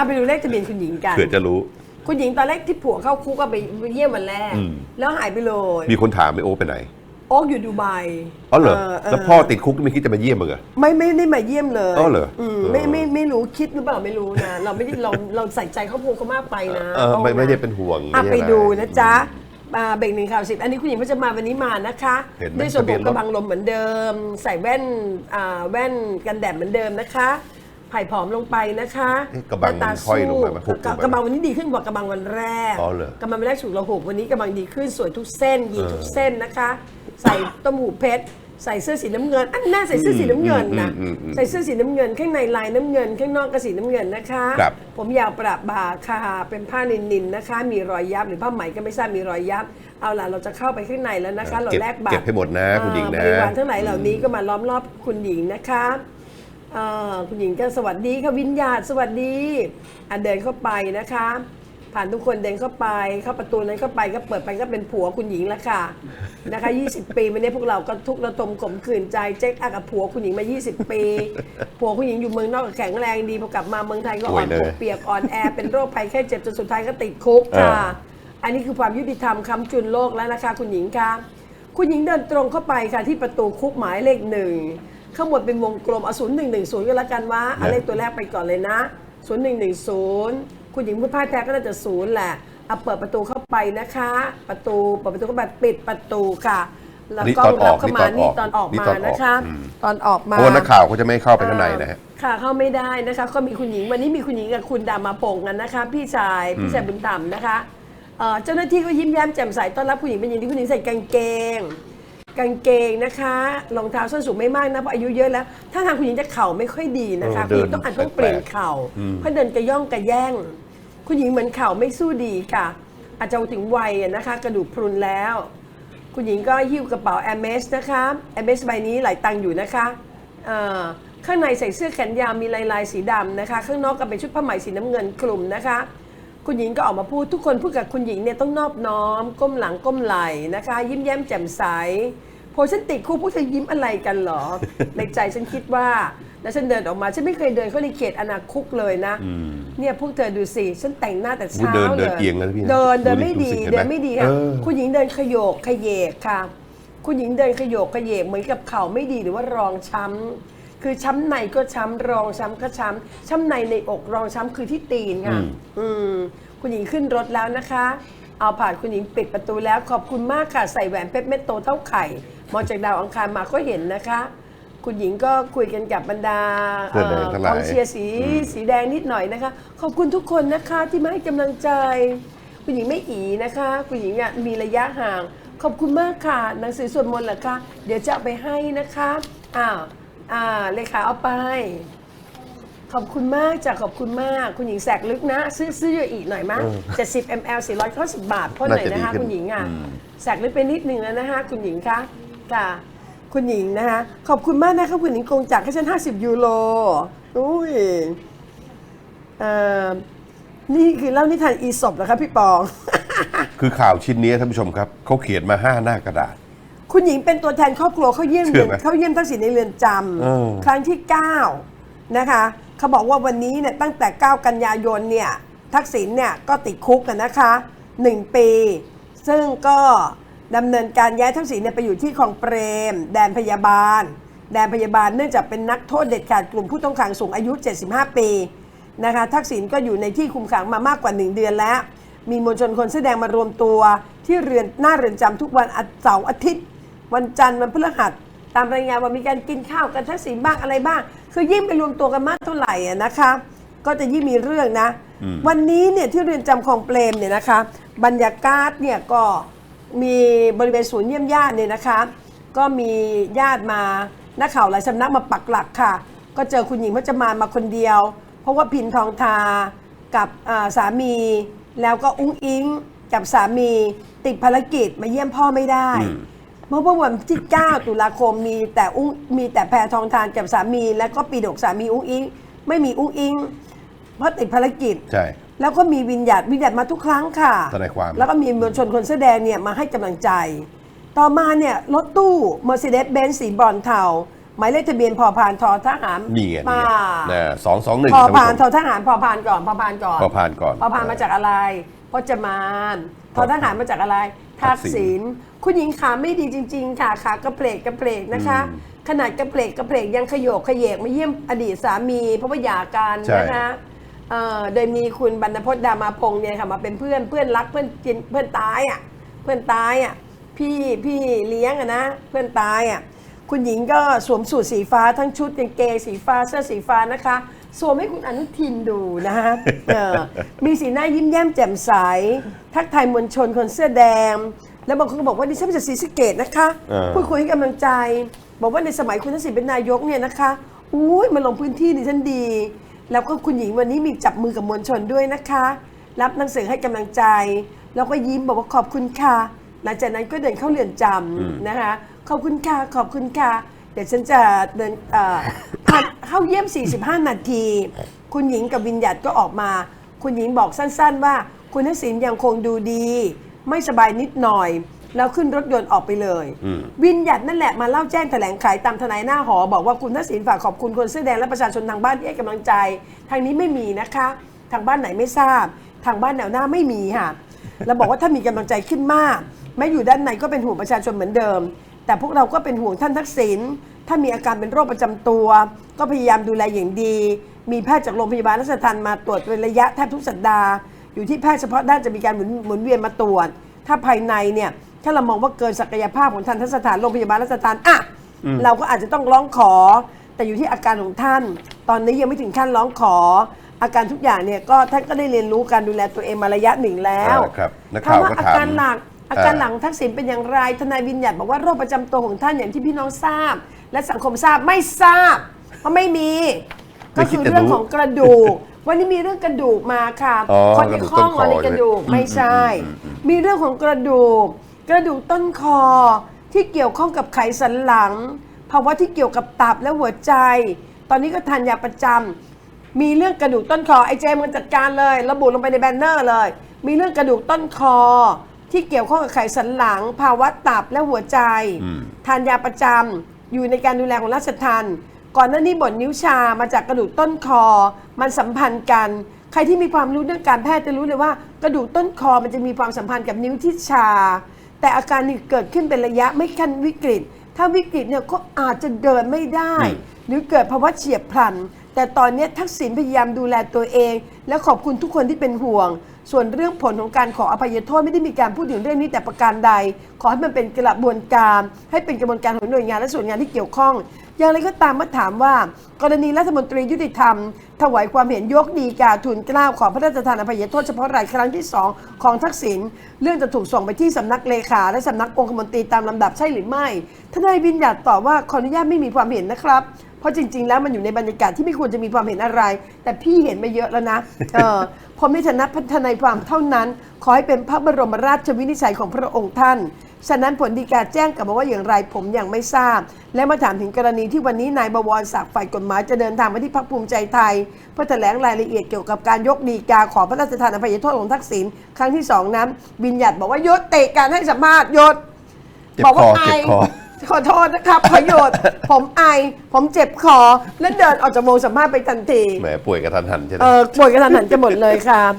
เอาไปดูเลขทะเบียนคุณหญิงกัน เผื่อจะรู้ คุณหญิงตอนแรกที่ผัวเข้าคุกก็ไปเยี่ยมวันแรก อืม แล้วหายไปเลยมีคนถามไหมโอ้ไปไหนโอ๊กอยู่ดูไบอ๋อเหรอเแล้วพ่อติดคุกไม่คิดจะมาเยี่ยมมึงเหรอ ไม่ไม่ได้มาเยี่ยมเลยอ๋อเหรอมเออ ไม่ไม่ไม่รู้คิดหรือเปล่าไม่รู้นะ เราไม่ได้เราเราใส่ใจครอบครัวเขามากไปนะเออไม่โอ๊คนะ ไม่ได้เป็นห่วงอะม่ไปใช่อรดูนะจ๊ะอ่าเบรกหนึ่งข่าวสิบอันนี้คุณหญิงก็จะมาวันนี้มานะคะเห็นไหมด้วยส่วนทะเบีผยนมรถ กระบังลมเหมือนเดิม ใส่แว่นอ่าแว่นกันแดดเหมือนเดิมนะคะ ไผ่ผอมลงไปนะคะเอ๊ะกระบังหน้าตามันห้อยลงมามันหุบลงไปกระบังวันนี้ดีขึ้นกว่ากระบังวันแรกอ๋อเหรอกระบังวันแรกฉุกระหุกวันนี้กระบังดีขึ้นสวยทุกเส้นยีทุกเส้นนะคะ ใส่ต้มหูเพชรใส่เสื้อสีน้ำเงิน อันน่าใส่เสื้อสีน้ำเงินนะอืมอืมอืมใส่เสื้อสีน้ำเงิน ข้างในลายน้ำเงิน ข้างนอกก็สีน้ำเงินนะคะ ครับ ผมยาวประบาค่ะ เป็นผ้านินๆนะคะ มีรอยยับหรือผ้าไหมก็ไม่ทราบมีรอยยับ เอาล่ะเราจะเข้าไปข้างในแล้วนะคะ เราเก็บแลกบัตรเก็บให้หมดนะคุณหญิงนะ อ่าบริวารทั้งหลายเหล่านี้ก็มาล้อมรอบคุณหญิงนะคะ อ่าคุณหญิงก็สวัสดีค่ะวิญญาณสวัสดีอะเดินเข้าไปนะคะ ผ่านทุกคนเดินเข้าไป เข้าประตูนั้นเข้าไปก็เปิดไปก็เป็นผัวคุณหญิงแล้วค่ะนะคะ 20 ปีมาเนี้พวกเราก็ทุกข์ระทมข่มขืนใจเจ๊กอักกับผัวคุณหญิงมา 20 ปีผัวคุณหญิงอยู่เมืองนอกก็แข็งแรงดีพอกลับมาเมืองไทยก็อ่อนป่วยเลยปวกเปียกอ่อนแอเป็นโรคภัยแค่เจ็บจนสุดท้ายก็ติดคุกค่ะอ่าอันนี้คือความยุติธรรมคำจุนโลกแล้วนะคะ คุณหญิงคะคุณหญิงเดินตรงเข้าไปค่ะที่ประตูคุกหมายเลขหนึ่ง ข้างบนเป็นวงกลมเอาศูนย์หนึ่งหนึ่งศูนย์ก็แล้วกันว่าเอาเลขตัวแรกไปก่อนเลยนะศูนย์หนึ่งหนึ่งศูนย์คุณหญิงพูดพลาดแท้ก็น่าจะศูนย์แหละเอาเปิดประตูเข้าไปนะคะ ประตูเปิดประตูเข้าไปปิดประตูค่ะแล้วนี่ก็ตอนอรัอบกเข้านี่มาตอนอนี่อกตอนออกนี่มาตอนออกนะคะอืมตอนออกมาเพราะว่านักข่าวเขาจะไม่ให้เข้าไปข้างในนะฮะค่ะเข้าไม่ได้นะคะ ก็มีคุณหญิงวันนี้มีคุณหญิงกับคุณดามาโป่งกันนะคะ พี่ชายพี่ชายบุญธรรมนะคะเอ่อเจ้าหน้าที่ก็ยิ้มแย้มแจ่มใสต้อนรับคุณหญิงเป็นอย่างที่คุณหญิงใส่กางเกง กางเกงนะคะรองเท้าส้นสูงไม่มากนะเพราะอายุเยอะแล้ว ถ้าทางคุณหญิงจะเข่าไม่ค่อยดีนะคะเออคุณหญิงต้องอาจต้องเดินเปลี่ยนเข่าเพราะเดินกระย่องกระแย่ง คุณหญิงเหมือนเข่าไม่สู้ดีค่ะ อาจจะถึงวัยอะนะคะ กระดูกพรุนแล้ว คุณหญิงก็หิ้วกระเป๋า m อ s นะคะแอมเใบนี้หลายตังค์อยู่นะคะเอ่อข้างในใส่เสื้อแขนยาวมีลายลายๆสีดำนะคะ ข้างนอกก็เป็นชุดผ้าไหมสีน้ำเงินคลุมนะคะ คุณหญิงก็ออกมาพูดทุกคนพูดกับคุณหญิงเนี่ยต้องนอบน้อม ก้มหลังก้มไหล่นะคะ ยิ้มแย้มแจ่มใสโพฉันติดคุกพวกเธอยิ้มอะไรกันเหรอ ในใจฉันคิดว่า แล้วฉันเดินออกมา ฉันไม่เคยเดินเข้าในเขตอนาคุกเลยนะ เนี่ยพวกเธอดูสิ ฉันแต่งหน้าแต่เช้าเดินเลเดินยเอียงแล้วนะพี่นะเดินเดินดูดิไม่ดีดูสิเห็นไหมเดินไม่ดีค่ะเออคุณหญิงเดินขยโยกขยเยกค่ะ คุณหญิงเดินขยโยกขยเยกเหมือนกับเข่าไม่ดีหรือว่ารองช้ำ คือช้ำในก็ช้ำรองช้ำก็ช้ำช้ำในในอกรองช้ำคือที่ตีนค่ะอืมอืมคุณหญิงขึ้นรถแล้วนะคะ เอาผ่านคุณหญิงปิดประตูแล้วขอบคุณมากค่ะ ใส่แหวนเพชรเม็ดโตเท่าไข่มองจากดาวอังคารมาก็เห็นนะคะ คุณหญิงก็คุยกันกับบรรดาเสื้อแดงทั้งหลาย กองเชียร์สีสีแดงนิดหน่อยนะคะ ขอบคุณทุกคนนะคะที่มาให้กำลังใจ คุณหญิงไม่อีนะคะ คุณหญิงอะมีระยะห่าง ขอบคุณมากค่ะ หนังสือสวดมนต์เหรอคะเดี๋ยวจะเอาไปให้นะคะอ้าว อ่าเลขาเอาไป ขอบคุณมากจ้ะขอบคุณมาก คุณหญิงแสกลึกนะ ซื้อซื้อเยอะอีกหน่อยมั้ยเออ70 ml 490บาทพ่นหน่อยนะคะน่าจะดีขึ้นคุณหญิงอะอืมแสกลึกไปนิดนึงแล้วนะคะ คุณหญิงคะค่ะ คุณหญิงนะคะ ขอบคุณมากนะคะคุณหญิงกงจากให้ฉัน50ยูโรอุ้ยเอ่อนี่คือเล่านิทานอีสปเหรอคะพี่ปอง คือข่าวชิ้นนี้ท่านผู้ชมครับเขาเขียนมาห้าหน้ากระดาษ คุณหญิงเป็นตัวแทนครอบครัวเข้าเยี่ยมเชื่อไหมเข้าเยี่ยมทักษิณในเรือนจเออำครั้งที่ 9 นะคะเขาบอกว่าวันนี้เนี่ยตั้งแต่ 9 กันยายนเนี่ยทักษิณเนี่ยก็ติดคุกกันนะคะ 1 ปี ซึ่งก็ดำเนินการย้ายทักษิณเนี่ยไปอยู่ที่คลองเปรม แดนพยาบาล แดนพยาบาลเนื่องจากเป็นนักโทษเด็ดขาดกลุ่มผู้ต้องขังสูงอายุ 75 ปีนะคะทักษิณก็อยู่ในที่คุมขังมามากกว่า 1 เดือนแล้ว มีมวลชนคนแสอแดงมารวมตัวที่เรือนหน้าเรือนจำทุกวันอาทิตย์เสาร์อาทิตย์ วันจันทร์วันพฤหัสตามรายงานว่ามีการกินข้าวกันทักษิณบ้างอะไรบ้าง คือยิ่งไปรวมตัวกันมากเท่าไหร่อะนะคะ ก็จะยิ่งมีเรื่องนะ วันนี้เนี่ยที่เรือนจำคลองเปรมเนี่ยนะคะ บรรยากาศเนี่ยก็มีบริเวณศูนย์เยี่ยมญาติเนี่ยนะคะ ก็มีญาติมานักข่าวหลายสำนักมาปักหลักค่ะ ก็เจอคุณหญิงพจมานมาคนเดียว เพราะว่าพินทองทากับอ่าสามี แล้วก็อุ้งอิงกับสามีติดภารกิจมาเยี่ยมพ่อไม่ได้ เมื่อวันที่ 9 ตุลาคมมีแต่อุ้งมีแต่แพรทองทานกับสามี แล้วก็ปีดกสามีอุ้งอิง ไม่มีอุ้งอิง เพราะติดภารกิจ ใช่ แล้วก็มีวิญญาณวิญญาณมาทุกครั้งค่ะทนายความ แล้วก็มีมวลชนคนแสอแดงเนี่ยมาให้กำลังใจ ต่อมาเนี่ยรถตู้ Mercedes-Benz สีบรอนซ์เทาหมายเลขทะเบียนพอพานทอทหารนี่ไงมาสองสองหนึ่งพอท่านผู้พานชทอมทหารพอพานก่อนพอพานก่อนพอพานก่อนพอพานมาจากอะไรพจมานทอทหารมาจากอะไร ทัทักกษิณษิณคุณหญิงขาไม่ดีจริง ๆ ค่ะขากระเพลกกระเพลกนะคะอืมขนาดกระเพลกกระเพลกยังขยโยกขยเยกมาเยี่ยมอดีตสามีเพราะว่าหย่ากันใช่นะคะเอ่อโดยมีคุณบรรณพจน์ดามาพงษ์เนี่ยค่ะมาเป็นเพื่อนเพื่อนรักเพื่อนกินเพื่อนตายอะเพื่อนตายอะพี่พี่เลี้ยงอะนะเพื่อนตายอะคุณหญิงก็สวมสูทสีฟ้าทั้งชุดกางเกงสีฟ้าเสื้อสีฟ้านะคะ สวมให้คุณอนุทินดูนะฮะเออมีสีหน้ายิ้มแย้มแจ่มใส ทักทายมวลชนคนเสื้อแดง แล้วบางคนก็บอกว่าดิฉันมาจากศรีสะเกดนะคะเออพูดคุยให้กำลังใจ บอกว่าในสมัยคุณทักษิณเป็นนายกเนี่ยนะคะอุ้ยมาลงพื้นที่ดิฉันดี แล้วก็คุณหญิงวันนี้มีจับมือกับมวลชนด้วยนะคะ รับหนังสือให้กำลังใจ แล้วก็ยิ้มบอกว่าขอบคุณค่ะ หลังจากนั้นก็เดินเข้าเรือนจำนะคะ ขอบคุณค่ะ ขอบคุณค่ะ เดี๋ยวฉันจะเดินเอ่อผ่าน เข้าเยี่ยม 45 นาที คุณหญิงกับวิญญาตก็ออกมา คุณหญิงบอกสั้นๆว่า คุณทักษิณยังคงดูดี ไม่สบายนิดหน่อย แล้วขึ้นรถยนต์ออกไปเลยอืมวินหยัดนั่นแหละมาเล่าแจ้งแถลงไขตามทนายหน้าหอ บอกว่าคุณทักษิณฝากขอบคุณคนเสื้อแดงและประชาชนทางบ้านที่ให้กำลังใจ ทางนี้ไม่มีนะคะ ทางบ้านไหนไม่ทราบ ทางบ้านแนวหน้าไม่มีค่ะแล้วบอกว่าถ้ามีกำลังใจขึ้นมากแม้อยู่ด้านในก็เป็นห่วงประชาชนเหมือนเดิม แต่พวกเราก็เป็นห่วงท่านทักษิณ ถ้ามีอาการเป็นโรคประจำตัว ก็พยายามดูแลอย่างดี มีแพทย์จากโรงพยาบาลราชทันมาตรวจเป็นระยะแทบทุกสัปดาห์ อยู่ที่แพทย์เฉพาะด้านจะมีการหมุนหมุนเวียนมาตรวจ ถ้าภายในเนี่ยถ้าเรามองว่าเกินศักยภาพของทันทสถานโรงพยาบาลราชทันอะเราก็อาจจะต้องร้องขอ แต่อยู่ที่อาการของท่าน ตอนนี้ยังไม่ถึงขั้นร้องขอ อาการทุกอย่างเนี่ยก็ท่านก็ได้เรียนรู้การดูแลตัวเองมาระยะหนึ่งแล้วอ่าครับนักถาข่ามวว่าก็อาถามการหลัก อาการอ่าหลังทักษิณเป็นอย่างไรทนายวิญญัติบอกว่าโรคประจำตัวของท่านอย่างที่พี่น้องทราบ และสังคมทราบไม่ทราบ เพราะไม่มีไม่ก็คิดคือจะเรื่องรู้ของกระดูก วันนี้มีเรื่องกระดูกมาค่ะ อ๋อคนในข้องกระดูกต้นคอในกระดูกใช่ไหมไม่ใช่อืมอืมอืมมีเรื่องของกระดูก กระดูกต้นคอที่เกี่ยวข้องกับไขสันหลังภาวะที่เกี่ยวกับตับและหัวใจ ตอนนี้ก็ทานยาประจำมีเรื่องกระดูกต้นคอไอ้เจมมันจัดการเลย ระบุลงไปในแบนเนอร์เลย มีเรื่องกระดูกต้นคอ ที่เกี่ยวข้องกับไขสันหลัง ภาวะตับและหัวใจอืมทานยาประจำอยู่ในการดูแลของราชทันก่อนหน้านี้บ่นนิ้วชามาจากกระดูกต้นคอ มันสัมพันธ์กัน ใครที่มีความรู้เรื่องการแพทย์จะรู้เลยว่ากระดูกต้นคอมันจะมีความสัมพันธ์กับนิ้วที่ชา แต่อาการนี้เกิดขึ้นเป็นระยะไม่ขั้นวิกฤต ถ้าวิกฤตเนี่ยก็อาจจะเดินไม่ได้ หรือเกิดภาวะเฉียบพลัน แต่ตอนนี้ทักษิณพยายามดูแลตัวเอง และขอบคุณทุกคนที่เป็นห่วง ส่วนเรื่องผลของการขออภัยโทษไม่ได้มีการพูดถึงเรื่องนี้แต่ประการใด ขอให้มันเป็นกระบวนการ ให้เป็นกระบวนการของหน่วยงานและส่วนงานที่เกี่ยวข้อง อย่างไรก็ตามมาถามว่า กรณีรัฐมนตรียุติธรรม ถวายความเห็นยกดีกาทุนกล้าวขอพระราชทานอภัยโทษเฉพาะรายครั้งที่สองของทักษิณเรื่องจะถูกส่งไปที่สำนักเลขาและสำนักองคมนตรีตามลำดับใช่หรือไม่ทนายวินอยากตอบว่าขออนุญาตไม่มีความเห็นนะครับ เพราะจริง ๆ แล้วมันอยู่ในบรรยากาศที่ไม่ควรจะมีความเห็นอะไร แต่พี่เห็นมาเยอะแล้วนะเออผมในฐานะพัฒนายความเท่านั้น ขอให้เป็นพระบรมราชวินิจฉัยของพระองค์ท่าน ฉะนั้นผลดีกาแจ้งกลับมาว่าอย่างไรผมยังไม่ทราบ และมาถามถึงกรณีที่วันนี้นายบวรศักดิ์ฝ่ายกฎหมายจะเดินทางมาที่พรรคภูมิใจไทย เพื่อแถลงรายละเอียดเกี่ยวกับการยกดีกาขอพระราชทานอภัยโทษของทักษิณครั้งที่สองนั้น บิญญัติบอกว่ายุติการให้สัมภาษณ์หยุดเจ็บบอกคว่าอไอเจ็บคอ ขอโทษนะครับขอหยุดผมไอ ผมเจ็บคอ และเดินออกจากวงสัมภาษณ์ไปทันที แหมป่วยกระทันหันใช่ไหม เออป่วยกระทันหันจะหมดเลยครับ